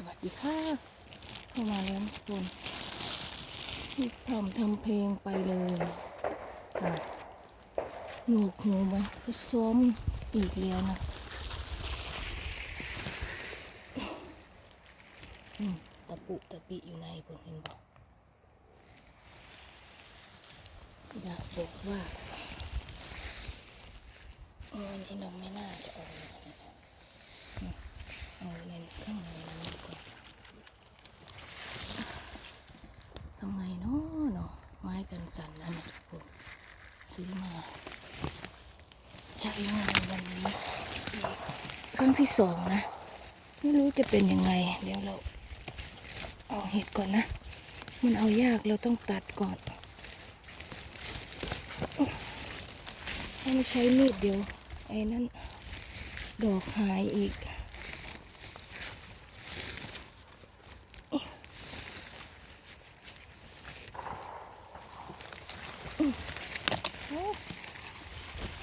สวัสดีค่ะ เข้ามาแล้วทุกคนทำทำเพลงไปเลยอะหนวกหูไหมก็ซ้อมอีกแล้วนะตะปุตะปิอยู่ในผมเห็นบอกอยากบอกว่าออนี่เราไม่น่าจะเอาเอาในข้างในนี้ก่อนทำไงเนาะเนาะไม้ กันสั่นอันนี้ผมซื้อมาใช้งานวันนี้ครั้งที่สองนะ ไม่รู้จะเป็นยังไง เดี๋ยวเราเอาเห็ดก่อนนะ มันเอายากเราต้องตัดก่อนถ้าไม่ใช้มีดเดียวไอ้นั่นดอกหายอีก โอ้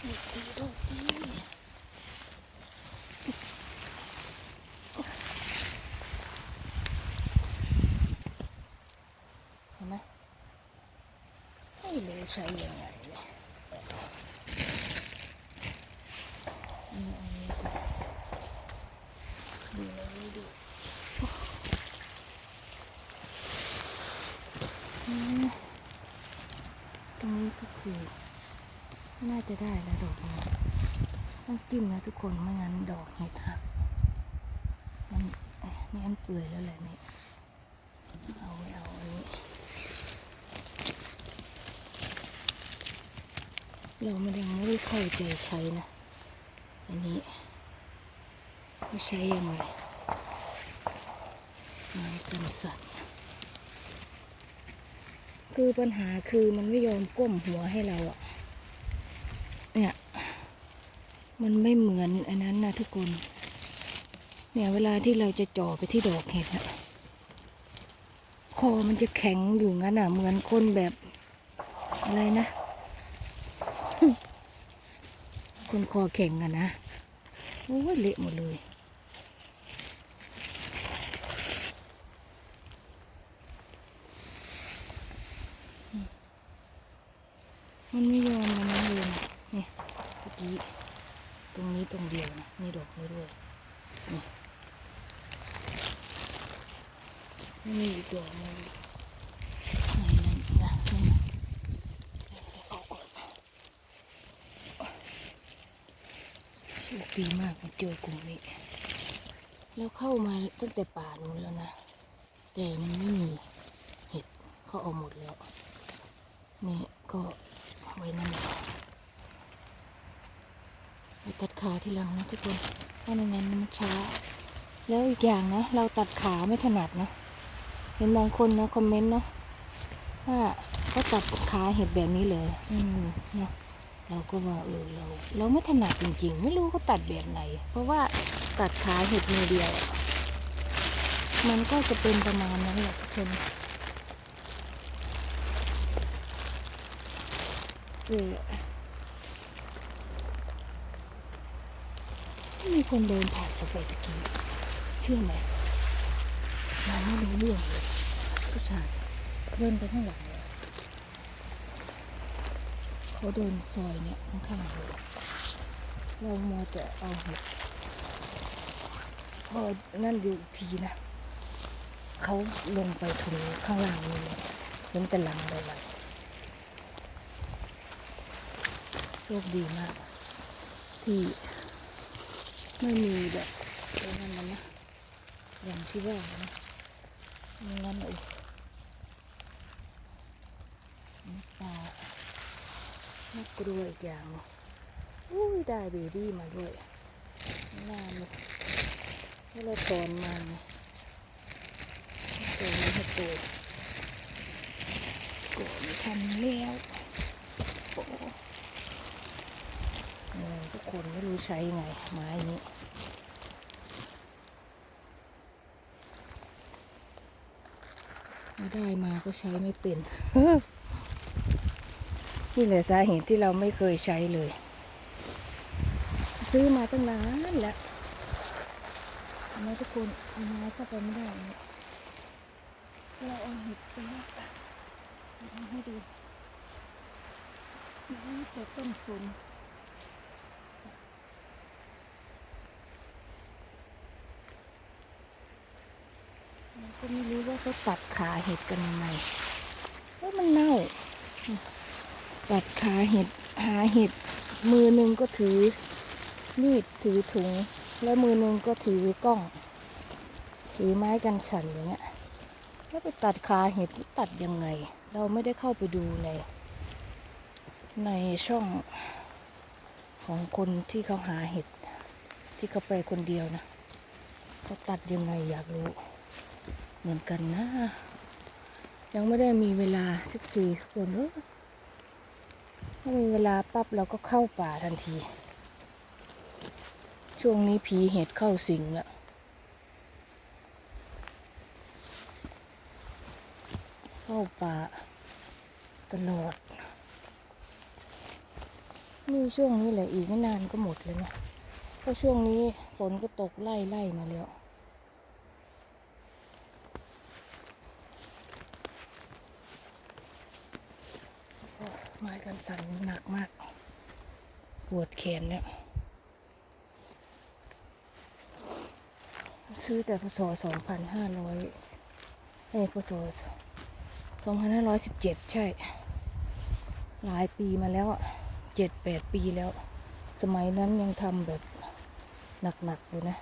ดอกดีดอกดีเห็นไหมไม่รู้ใช้ยังไงเลยอันนี้อันนี้ก่อนดูในวิดีโออืมตรงนี้ก็คือ น่าจะได้แล้วดอกนี้ต้องจิ้มนะทุกคนไม่งั้นดอกเห็ดหักมันนี่อันเปื่อยแล้วแหละนี่เอาไว้เอาอันนี้ เราไม่ได้ไม่ได้เข้าใจใช้นะ อันนี้เขาใช้ยังไงไม้กันสัตว์คือปัญหาคือมันไม่ยอมก้มหัวให้เราอะ เนี่ย มันไม่เหมือนอันนั้นนะทุกคน เนี่ยเวลาที่เราจะจ่อไปที่ดอกเห็ดอะคอมันจะแข็งอยู่งั้นอะ เหมือนคนแบบอะไรนะ คนคอแข็งอะนะ โอ้ยเละหมดเลย มันไม่ยอมมันนั้นเลยนะนี่เมื่อกี้ตรง นี้ตรงเดียวนะนี่ดอกนี้ด้วยนี่ไม่มีอีกดอกหนึงไหนนั่นนะนี่นะเอาก่อนโชคดีมากมาเจอกลุ่มนี้ แล้วเข้ามาตั้งแต่ป่านู้นแล้วนะ แต่มันไม่มีเห็ดเขาเอาหมดแล้ว นี่ก็ไว้นั่นแหละ ตัดขาทีหลังนะทุกคนถ้าไม่งั้นมันช้า แล้วอีกอย่างนะ เราตัดขาไม่ถนัดนะเห็นบางคนนะคอมเมนต์เนาะว่าเขาตัดขาเห็ดแบบนี้เลย อืมเนาะเราก็ว่าเออเรา เราไม่ถนัดจริง ๆ ไม่รู้เขาตัดแบบไหน เพราะว่าตัดขาเห็ดมือเดียว มันก็จะเป็นประมาณนั้นแหละทุกคนเออ มีคนเดินผ่านเราไปตะกี้เชื่อไหมเราไม่รู้เรื่องเลยผู้ชายเดินไปข้างหลังเลยเขาเดินซอยเนี่ยข้างๆเลยเรามอแต่เอาเห็ดพอนั่นอยู่ทีนะเขาลงไปถึงข้างล่างนี่เลยเห็นแต่หลังเลยเลยโชคดีมาก ที่ ไม่มีแบบไอ้นั่นมันนะอย่างที่ว่านะงั้นโอ้ปลาน่ากลัวอีกอย่างอุ้ยได้เบบี้มาด้วยน้ามันให้เราถอนมาไงตัวนี้ให้ตัวกดไม่ทันแล้วโอ้เออทุกคนไม่รู้ใช้ไงไม้นี้ ได้มาก็ใช้ไม่เป็นนี่แหละสาเหตุที่เราไม่เคยใช้เลย ซื้อมาตั้งนานแล้วเห็นไมทุกคนเอาไม้เข้าไปไม่ได้เราเอาเห็ดไปแล้วให้ดูนี่แต่ต้นสนเรา ก็ไม่รู้ว่าเขาตัดขาเห็ดกันยังไงเพราะมันเน่า ตัดขาเห็ดหาเห็ดมือหนึ่งก็ถือมีดถือถุง แล้วมือหนึ่งก็ถือกล้อง ถือไม้กันสั่นอย่างเงี้ยแล้วไปตัดขาเห็ดตัดยังไง เราไม่ได้เข้าไปดูใน ในช่องของคนที่เขาหาเห็ดที่เขาไปคนเดียวนะเขาตัดยังไงอยากรู้ เหมือนกันนะ ยังไม่ได้มีเวลาสักทีคนเออถ้ามีเวลาปั๊บเราก็เข้าป่าทันที ช่วงนี้ผีเห็ดเข้าสิงล้วเข้าป่าตลอดนี่ช่วงนี้แหละอีกไม่นานก็หมดเลยนาะเพราะช่วงนี้ฝนก็ตกไล่ไล่มาแล้ว ไม้กันสั่นหนักมาก ปวดแขนเนี่ย ซื้อแต่พศสองพันห้าร้อยเอ้พศสองพันห้าร้อยสิบเจ็ดใช่ หลายปีมาแล้วอะเจ็ดแปดปีแล้ว สมัยนั้นยังทำแบบหนักๆอยู่นะ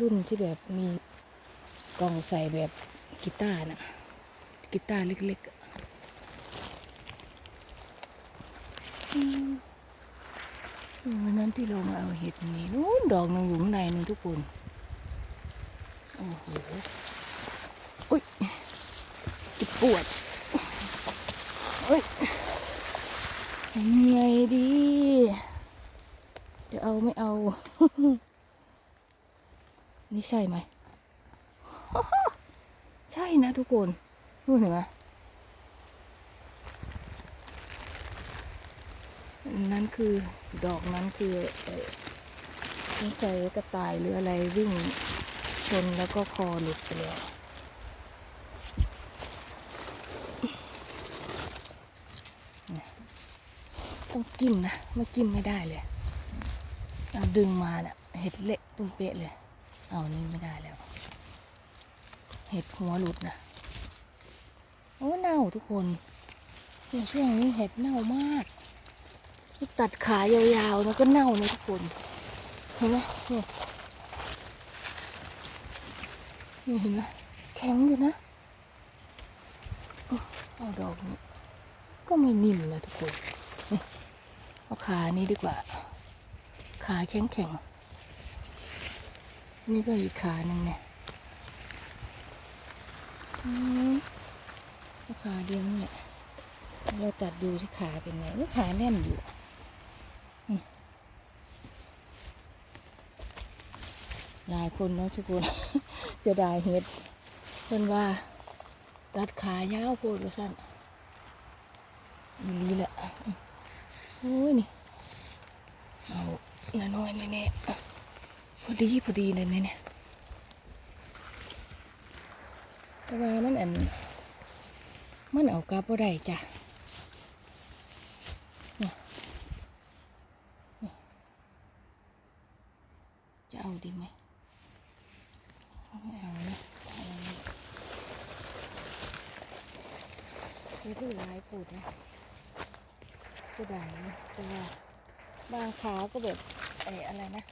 รุ่นที่แบบมีกล่องใส่แบบกีตาร์นะกีตาร์เล็กๆอะ นี่ วันนั้นที่เรามาเอาเห็ดนี่นู้นดอกนึงอยู่ข้างในนึงทุกคน โอ้โหอุ้ยจะปวดเอ้ยทำไงดี จะเอาไม่เอา นี่ใช่ไหม ใช่นะทุกคนนู่นเห็นไหม นั้นคือดอกนั้นคือเอ่อสงสัยกระต่ายหรืออะไรวิ่งชนแล้วก็คอหลุดไปแล้วต้องจิ้มนะไม่จิ้มไม่ได้เลยเอาดึงมาเนะ่ะเห็ดเละตุ้มเป๊ะเลย เอานี่ไม่ได้แล้ว เห็ดหัวหลุดนะโอ้เน่าทุกคนช่วงนี้เห็ดเน่ามาก ตัดขายาวๆแล้วก็เน่านะทุกคน เห็นไหมเนี่ยนี่เห็นไหมแข็งอยู่นะเอาดอกนี้ก็ไม่นิ่มนะทุกคนเอาขานี้ดีกว่า ขาแข็งแข็งๆนี่ก็อีกขาหนึ่งเนี่ยอืมเอาขาเดียวนี่แหละเราตัดดูที่ขาเป็นไงเอ้ยขาแน่นอยู่ หลายคนเนาะทุกคนเสียดายเฮ็ดเพิ่นว่าตัดขายาวโพดว่าสั่นอีลีแหละโอ้ยนี่เอาหน้อยๆแน่ๆพอดีพอดีเลยเนี่ยแต่ว่ามันอันมันเอากลับบ่ได้จ้ะจะเอาดีไหม นะเอาอันนี้นี่คือลายปูดนะเสียดายนะแต่ว่าบางขาก็แบบไอ้อะไรนะ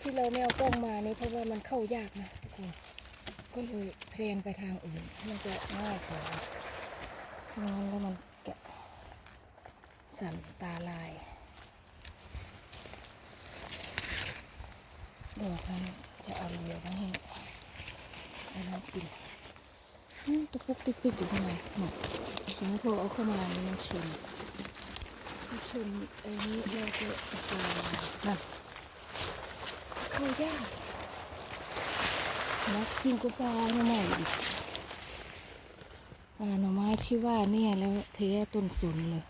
ที่เราไม่เอากล้องมานี่เพราะว่ามันเข้ายากนะทุกคนก็เลยเทรนไปทางอื่น มันจะง่ายกว่างั้นแล้วมันแกะสั่นตาลาย ดอกนั้นจะเอาเลียวไว้ให้ให้น้องกินอืมตะปุกติกปิกอยู่ข้างในหมดสมมติพอเอาเข้ามานี่มันชนมันชนไอ้นี้เราก็ตายนั่นเข้ายากนักกินก็ปลาหน่อไม้อีกปลาหน่อไม้ชื่อว่าเนี่ยแล้วเทต้นสนเลย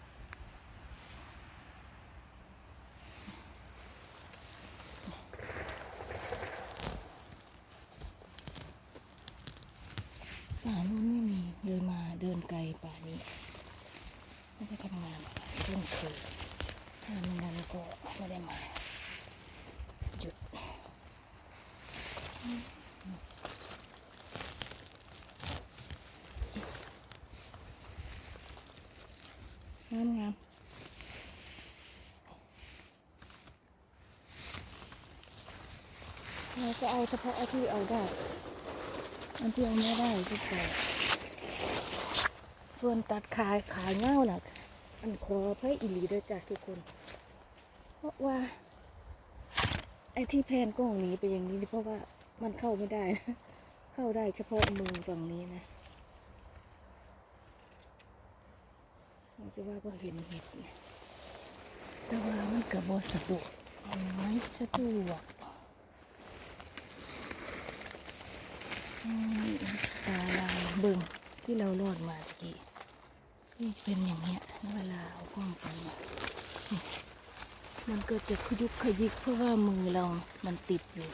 ป่านู้นไม่มีเดินมาเดินไกลป่านี้ไม่ได้ทำงานเพิ่งคืนำงานดันก็ไม่ได้มาหยุดงานงามเราจะเอาเฉพาะที่เอาได้ อันที่เอาไม่ได้ก็ปล่ส่วนตัดขายขายเง่าน่ะอันขอพระอิลีด้วยจ้ะทุกคน เพราะว่า ไอ้ที่แพนกล้องหนี้ไปอย่างนี้เพราะว่ามันเข้าไม่ได้นะ เข้าได้เฉพาะมือฝั่งนี้นะมันจะว่าก็เห็นเห็ดนะแต่ว่ามันกับบสะดวกไม่สะดวกอืม ตาลายเบิ่งที่เรารอดมาตะกี้นี่เป็นอย่างเงี้ยเวลาเอากล้องไปมันก็จะขยุกขยิกเพราะว่ามือเรา มันติดอยู่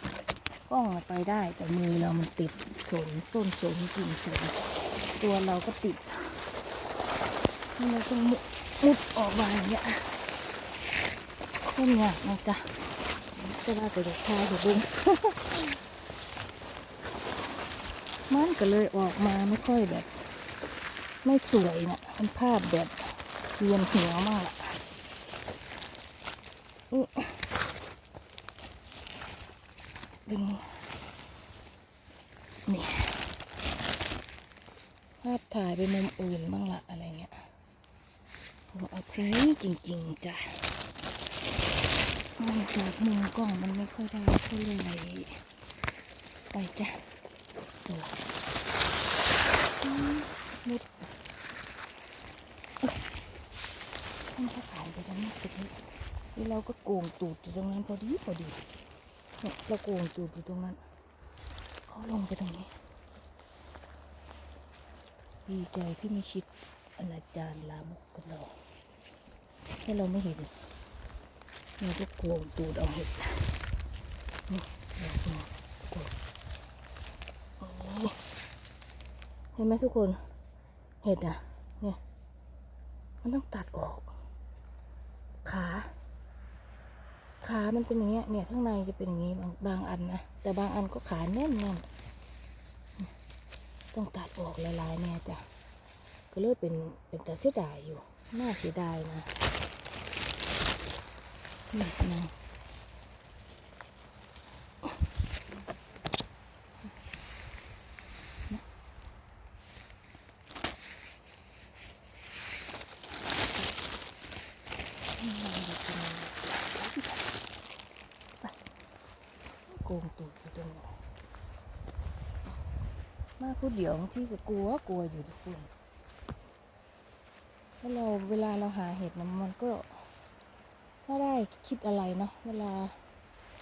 กล้องไปได้ แต่มือเรามันติดสนต้นสนกิ่งสนตัวเราก็ติดนี่มันต้องมุดมุดออกมาอย่างเงี้ยต้นยากนะจ๊ะจะว่าแต่เด็กชายเด็กบุ้ง มันก็เลยออกมาไม่ค่อยแบบ ไม่สวยนะเป็นภาพแบบเวียนหัวมากละเป็นนี่ภาพถ่ายไปมุมอื่นบ้างละอะไรเงี้ยโอ้เอาไพรจริง ๆจ้ะมองจากมุมกล้องมันไม่ค่อยได้เท่าไรไปจ้ะ มุดมันก็ผ่านไปตรงนี้ตรงนี้แล้วเราก็โกงตูดอยู่ตรงนั้นพอดีพอดีเนี่ยเราโกงตูดอยู่ตรงนั้นเขาลงไปตรงนี้ ดีใจที่มีชิดอนาจารลามกกับเราถ้าเราไม่เห็นเราก็โกงตูดเอาเห็ดนี่เรากงกง เห็นไหมทุกคน เห็ดอะ เนี่ย มันต้องตัดออก ขา ขามันเป็นอย่างเงี้ย เนี่ยข้างในจะเป็นอย่างงี้บางบางอันนะ แต่บางอันก็ขาแน่นแน่นต้องตัดออกหลายๆเนี่ยจ้ะ ก็เลยเป็นเป็นแต่เสียดายอยู่ น่าเสียดายนะนี่นะ โกงตูดอยู่ตรงนี้มาผู้เดียวที่ก็กลัวกลัวอยู่ทุกคนแล้วเราเวลาเราหาเห็ดนะมันก็ไม่ได้คิดอะไรเนาะเวลา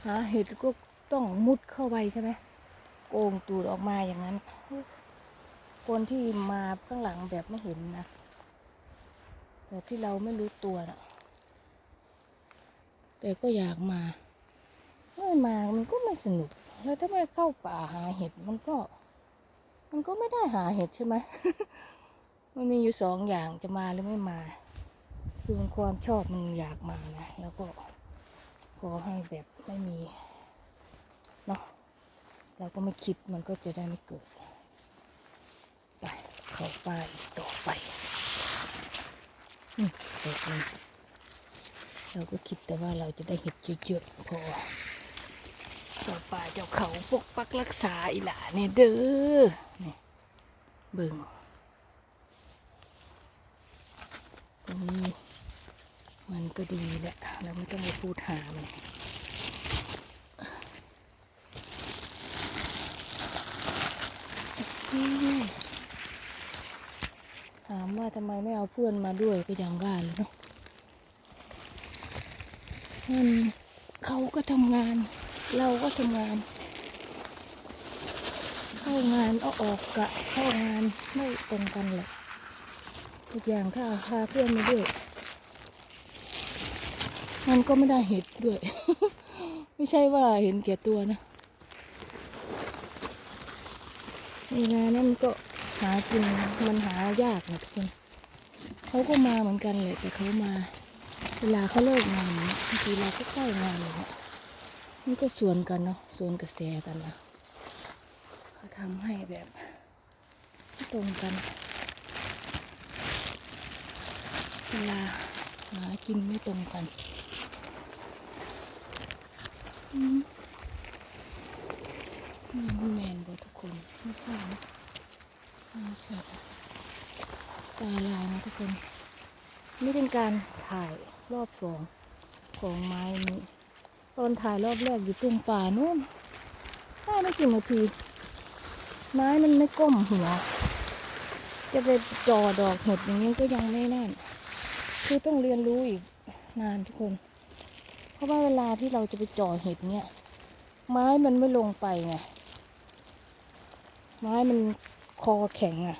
หาเห็ดก็ต้องมุดเข้าไปใช่ไหมโกงตูดออกมาอย่างนั้น คนที่มาข้างหลังแบบไม่เห็นนะแบบที่เราไม่รู้ตัวนะแต่ก็อยากมา ไม่มามันก็ไม่สนุก แล้วถ้าไม่เข้าป่าหาเห็ดมันก็ มันก็ไม่ได้หาเห็ดใช่ไหมมันมีอยู่สองอย่างจะมาหรือไม่มา คือมันความชอบมันอยากมานะแล้วก็ขอให้แบบไม่มีเนาะเราก็ไม่คิดมันก็จะได้ไม่เกิดไปเข้าป่าต่อไปอืมเราก็คิดแต่ว่าเราจะได้เห็ดเยอะๆพอ เจ้าป่าเจ้าเขาปกปักรักษาอีหล่าเนี่ยเด้อนี่เบิ่งตรงนี้มันก็ดีแหละเราไม่ต้องไปพูดหามันถามว่าทำไมไม่เอาเพื่อนมาด้วยก็ยังว่าเลยเนาะมันเขาก็ทำงาน เราก็ทำงาน เข้างานเอาออกกะ เข้างานไม่ตรงกันหรอกทุกอย่างถ้าพาเพื่อนมาด้วยมันก็ไม่ได้เห็ดด้วย ไม่ใช่ว่าเห็นแก่ตัวนะในงานนั้นก็หากินมันหายากนะทุกคนเขาก็มาเหมือนกันแหละแต่เขามา เวลาเขาเลิกงานบางทีเราก็ใกล้งานเลยนี่ยมั นก็สวนกันเนาะสวนกระแสกันนะเขาทำให้แบบไม่ตรงกัน เวลาหากินไม่ตรงกันนี่แมนบทุกคนไม่ใช่นะไม่ใช่ตาลายนะทุกคน นี่เป็นการถ่ายรอบสองของไม้นี้ ตอนถ่ายรอบแรกอยู่ตรงป่านู่นได้ไม่กี่นาที ไม้มันไม่ก้มหัว จะไปจ่อดอกเห็ดอย่างนี้ก็ยังไม่แน่น คือต้องเรียนรู้อีกนานทุกคน เพราะว่าเวลาที่เราจะไปจ่อเห็ดเนี่ย ไม้มันไม่ลงไปไง ไม้มันคอแข็งอะ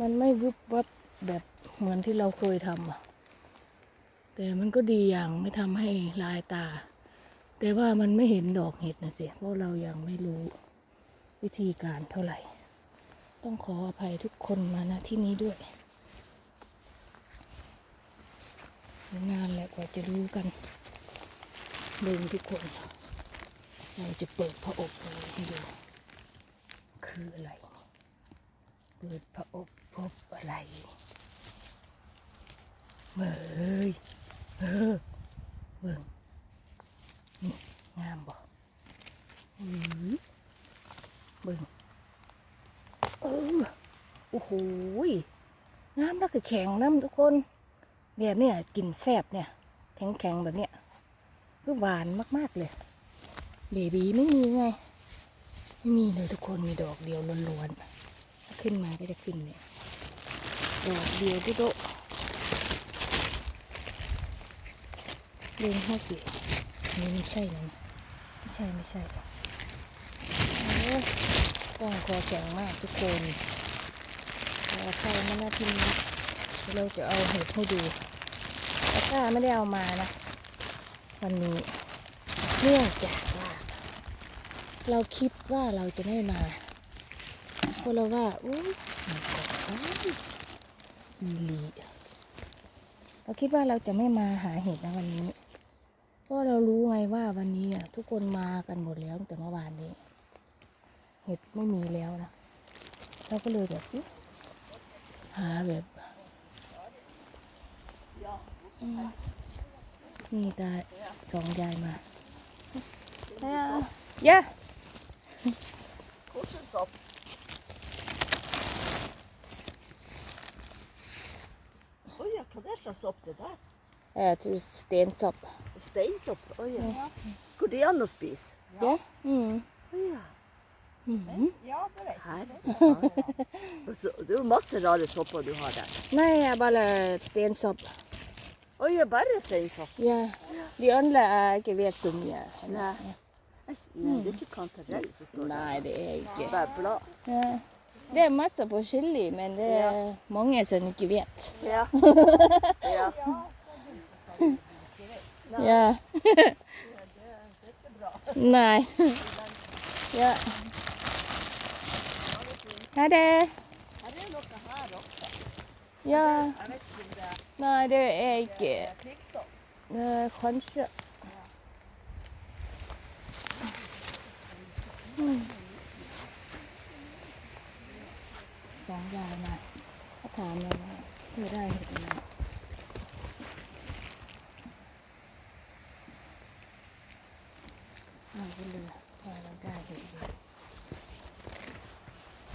มันไม่วุบวับแบบเหมือนที่เราเคยทำอะ แต่มันก็ดีอย่างไม่ทำให้ลายตา แต่ว่ามันไม่เห็นดอกเห็ดนะสิเพราะเรายังไม่รู้วิธีการเท่าไหร่ ต้องขออภัยทุกคนมาณที่นี้ด้วยนานแหละกว่าจะรู้กันเดินทุกคน เราจะเปิดพระอบเลยให้ดู คืออะไร เปิดพระอบพบอะไรเบ้ย เออเบิ่งนี่งามบ่อือเบิ่งเออโอ้โหงามแล้วก็แข็งน้ำทุกคนแบบเนี้ยกินแซ่บเนี่ยแข็งๆแบบเนี้ยคือหวานมากๆเลยเบบีไม่มีไง ไม่มีเลยทุกคนมีดอกเดียวล้วนๆขึ้นมาก็จะขึ้นเนี่ยดอกเดียวที่โต เลนห้าสิอันนี่ไม่ใช่นะไม่ใช่ไม่ใช่โอ้ยต้องคอแข็งมากทุกคนเอาใครมาหน้าที่นี้เราจะเอาเห็ดให้ดูตะกร้าไม่ได้เอามานะ วันนี้เนื่องจากว่าเราคิดว่าเราจะไม่มาเพราะเราว่าอุ้ยมันกดไปอีหลีเราคิดว่าเราจะไม่มาหาเห็ดนะวันนี้ เพราะเรารู้ไงว่าวันนี้อะทุกคนมากันหมดแล้วตั้งแต่เมื่อวานนี้ เห็ดไม่มีแล้วนะเราก็เลยแบบอุ๊ยหาแบบอืมนี่ตาสองยายมาเยอะ Kossensopp. Oi, ja, hva er det slags sopp det der? Jeg tror stensopp. Steinsopp? Oi, ja. Går det an å spise? Ja. Mm. Ja. Mhm. Ja, det vet jeg. Her. Det er jo masse rare sopper du har der. Nei, jeg er bare stensopp. Oi, ja, bare steinsopp? Ja. De andre er ikke vet så mye. Nei. Nei, Nei, det er ikke kantarell som står der. Nei, det er ikke. Bare blad. Ja. Det er masse forskjellig, men det er mange som ikke vet. Ja. ja. Ja. Nei. Ja. Ha det. Her er noe her også. Ja. Jeg vet ikke om det er Nei, det er ikke kvikksopp. Eh, Kanskje. Mm. สองยายมาเขาถามเราว่าเธอได้เห็ดอะไรเอาไปเลยว่าเราได้เห็ดอะไร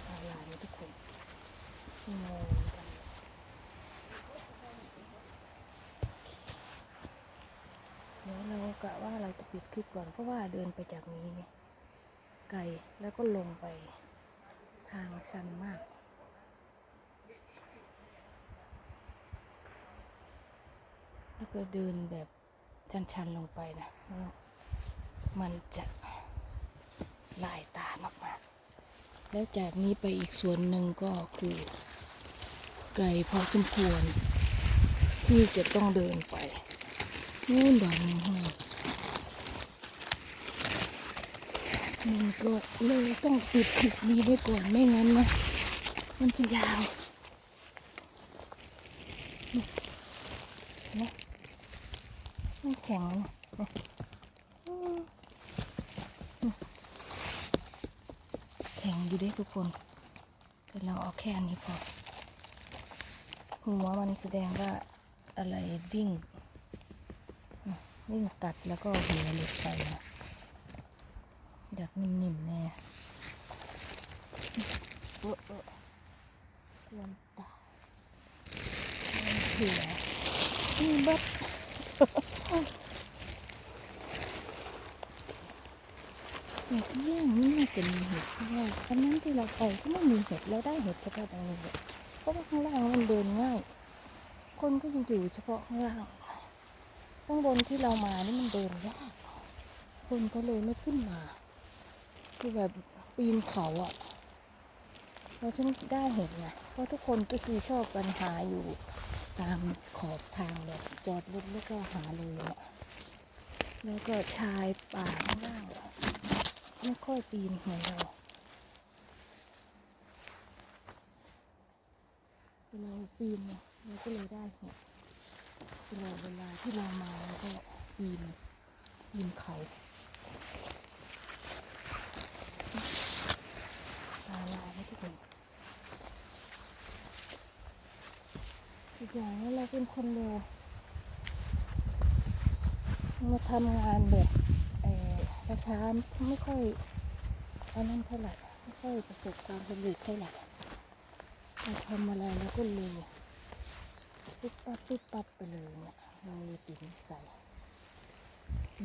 เอาลายทุกคนงงกันเดี๋ยวเรากะว่าเราจะปิดคลิปก่อนเพราะว่าเดินไปจากนี้เนี่ยไกลแล้วก็ลงไปทางชันมากแล้วก็เดินแบบชันๆลงไปนะแล้ว มันจะลายตามากๆ แล้วจากนี้ไปอีกส่วนหนึ่งก็คือไกลพอสมควร ที่จะต้องเดินไปนู่นดอกนึ่งข้างในมันก็เลยต้องปิดคลิปนี้ไว้ก่อนไม่งั้นนะ มันจะยาวนี่นะมันแข็งนะเนี่ยอืมอืม อยู่ด้ทุกคนแต่เราเอาแค่อันนี้พอหัวมันแสดงว่าอะไรวิ่งวิ่งตัดแล้วก็หัวหลุดไปนะดักนิ่มๆแน่เออเออลำตาลำเผือนี่บัด เห็ดเนี่ยนี่น่าจะมีเห็ดเพราะว่าวันนั้น ที่เราไปก็ไม่มีเห็ดเราได้เห็ดเฉพาะตรงนี้แหละเพราะว่าข้างล่างมันเดินง่าย คนก็อยู่เฉพาะข้างล่าง ข้างบนที่เรามานี่มันเดินยาก คนก็เลยไม่ขึ้นมา คือแบบปีนเขาอะเราถึงได้เห็นไงเพราะทุกคนก็คือชอบปัญหาอยู่ตามขอบทางแบบจอดรถแล้วก็หาเลยอะแล้วก็ชายป่าข้างล่างไม่ค่อยปีนเหมือนเรา เราปีนเราก็เลยได้เห็นเวลาเวลาที่เรามาเราก็ปีนปีนเขาตาลายไหมทุกคนอีกอย่างนี้เราเป็นคนเร็วมาทำงานแบบเอ่อช้าๆไม่ค่อยอันนั้นเท่าไหร่ไม่ค่อยประสบความสำเร็จเท่าไหร่ เราทำอะไรแล้วก็เร็วปุ๊บปั๊บปุ๊บปั๊บไปเลยเนี่ยเราเลยติดนิสัย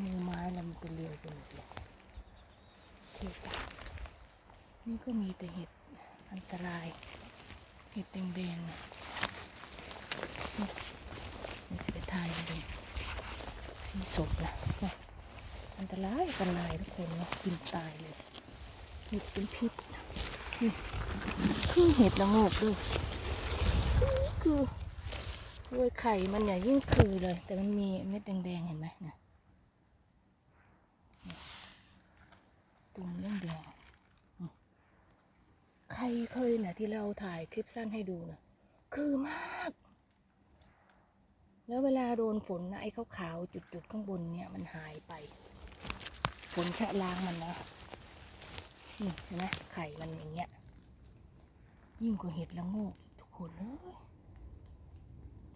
มือไม้แล้วมันจะเร็วไปหมดเลยโอเคจ้ะนี่ก็มีแต่เห็ดอันตราย เห็ดแดงๆนะนี่นี่สิบทายเลยสีสดนะอันตรายอันตรายทุกคนนะกินตายเลยเห็ดเป็นพิษ คือเห็ดละงกด้วยคือด้วยไข่มันเนี่ยยิ่งคือเลย แต่มันมีเม็ดแดงๆเห็นไหมนี่ยนี่ตุ่มแดงๆใครเคยนะที่เราถ่ายคลิปสั้นให้ดูนะคือมาก แล้วเวลาโดนฝนนะไอ้ขาวๆจุดๆข้างบนเนี่ยมันหายไป ฝนชะล้างมันนะ นี่เห็นไหมไข่มันอย่างเงี้ย ยิ่งกว่าเห็ดละโงกทุกคนเลย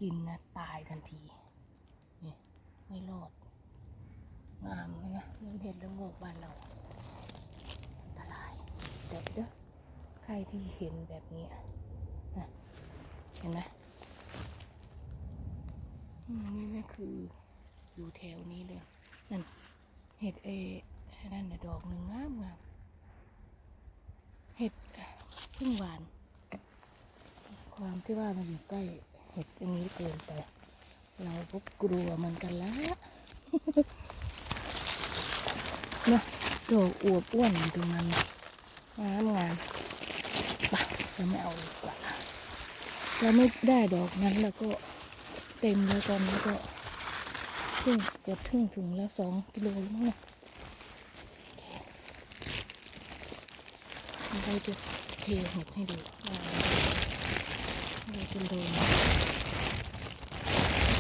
กินนะตายทันที นี่ไม่รอด งามเลยนะเรื่องเห็ดละโงกบ้านเราอันตรายแต่เด้อใครที่เห็นแบบนี้นะเห็นไหมนี่นี่คืออยู่แถวนี้เลย นั่นเห็ดเอนั่นนะดอกหนึ่งงามงาม เห็ดพึ่งหวาน ความที่ว่ามันอยู่ใกล้เห็ดอันนี้เกินไป เราก็กลัวมือนกันละเนาะดอกอวบอ้วนตรงนั้นงามงามไปเราไม่เอาดีกว่าเราไม่ได้ดอกนั้นแล้วก็เต็มเลยตอนนี้ก็ถึงเกือบถึงถุงละสองกิโลแล้วมั้งเนี่ย เราจะเทเห็ดให้ดูว่าเราจะโรย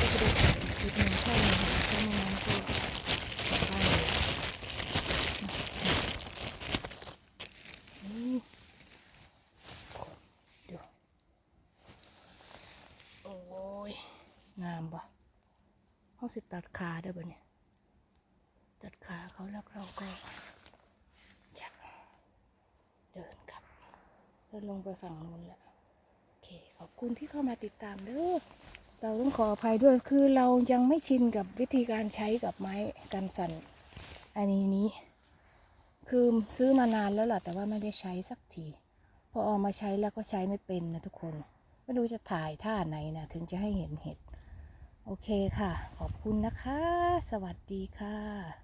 ก็จะดูอีกหนึ่งช่องเลยค่ะถ้าไม่งั้นก็กลับบ้านเลยนี่ดูโอ้ย งามปะเขาสิตัดขาได้ปะเนี่ย ตัดขาเขาแล้วเราก็จับ เดินครับเดิ นลงไปฝั่งนู้นแหละโอเคขอบคุณที่เข้ามาติดตามเด้อเราต้องขออภัยด้วยคือเรายังไม่ชินกับวิธีการใช้กับไม้กันสั่นอันนี้นี้ คือซื้อมานานแล้วล่ะแต่ว่าไม่ได้ใช้สักที พอเอามาใช้แล้วก็ใช้ไม่เป็นนะทุกคน ไม่รู้จะถ่ายท่าไหนนะถึงจะให้เห็นเห็ด โอเคค่ะ ขอบคุณนะคะ สวัสดีค่ะ